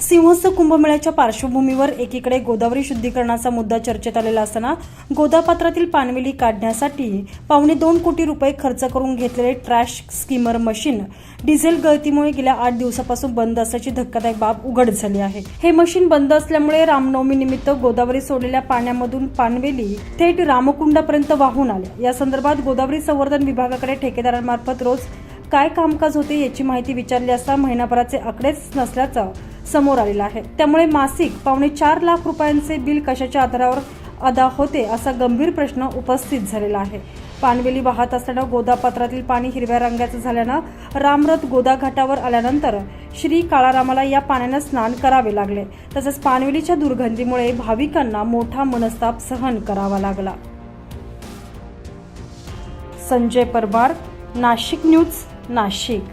सिंहस्थ कुंभमेळ्याच्या पार्श्वभूमीवर एकीकडे गोदावरी शुद्धीकरणाचा मुद्दा चर्चेत आलेला असताना गोदापात्रातील पाणवेली काढण्यासाठी पावणे दोन कोटी रुपये खर्च करून घेतलेले ट्रॅश स्कीमर मशीन डिझेल गळतीमुळे गेल्या आठ दिवसापासून बंद असल्याची धक्कादायक बाब उघड झाली आहे. हे मशीन बंद असल्यामुळे रामनवमी निमित्त गोदावरी सोडलेल्या पाण्यामधून पानवेली थेट रामकुंडापर्यंत वाहून आल्या. या संदर्भात गोदावरी संवर्धन विभागाकडे ठेकेदारांमार्फत रोज काय कामकाज होते याची माहिती विचारली असता महिनाभराचे आकडेच नसल्याचं समोर आलेलं आहे. त्यामुळे मासिक पावणे चार लाख रुपयांचे बिल कशाच्या आधारावर अदा होते असा गंभीर प्रश्न उपस्थित झालेला आहे. पानवेली वाहत असताना गोदापात्रातील पाणी हिरव्या रंगाचं झाल्यानं रामरथ गोदा घाटावर आल्यानंतर श्री काळारामाला या पाण्यानं स्नान करावे लागले. तसंच पानवेलीच्या दुर्गंधीमुळे भाविकांना मोठा मनस्ताप सहन करावा लागला. संजय परमार नाशिक न्यूज नाशिक.